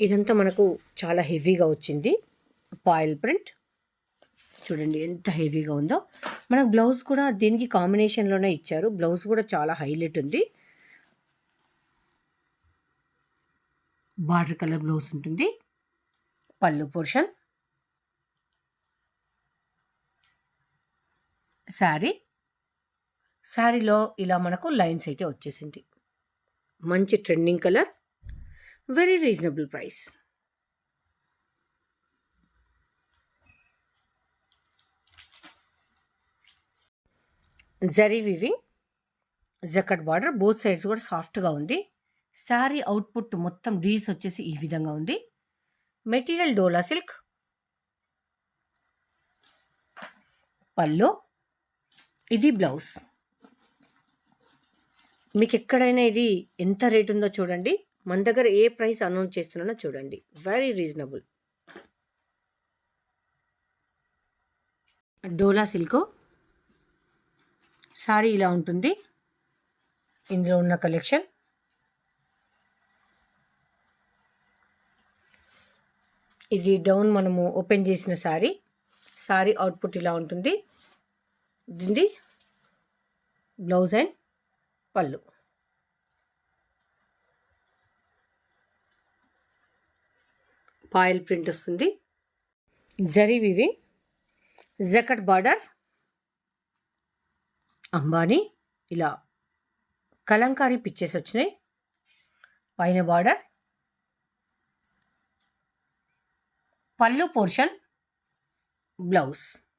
ఇదంతా మనకు చాలా హెవీగా వచ్చింది. Foil print. చూడండి ఎంత హెవీగా ఉందో. మనకు బ్లౌజ్ కూడా దీనికి కాంబినేషన్లోనే ఇచ్చారు. బ్లౌజ్ కూడా చాలా హైలైట్ ఉంది. బార్డర్ కలర్ బ్లౌజ్ ఉంటుంది. పళ్ళు పోర్షన్. శారీ. శారీలో ఇలా మనకు లైన్స్ అయితే వచ్చేసింది. మంచి trending colour. Very reasonable price zari weaving jacquard border both sides కూడా సాఫ్ట్గా ఉంది. శారీ అవుట్పుట్ మొత్తం డీల్స్ వచ్చేసి ఈ విధంగా ఉంది. మెటీరియల్ డోలా సిల్క్ పళ్ళు ఇది బ్లౌజ్ మీకు ఎక్కడైనా ఇది ఎంత రేట్ ఉందో చూడండి. మన దగ్గర ఏ ప్రైస్ అనౌన్స్ చేస్తున్నానో చూడండి. Very reasonable Dola silk. Sari ఇలా ఉంటుంది. ఇందులో ఉన్న కలెక్షన్. ఇది డౌన్ మనము ఓపెన్ చేసిన శారీ శారీ అవుట్పుట్ ఇలా ఉంటుంది. దీన్ని బ్లౌజ్ అండ్ పళ్ళు. పాయల్ ప్రింట్ వస్తుంది. Zari weaving jacquard border. Ambani. ఇలా కలంకారీ పిచ్చెస్ వచ్చినాయి. పైన బార్డర్. పళ్ళు పోర్షన్. బ్లౌజ్.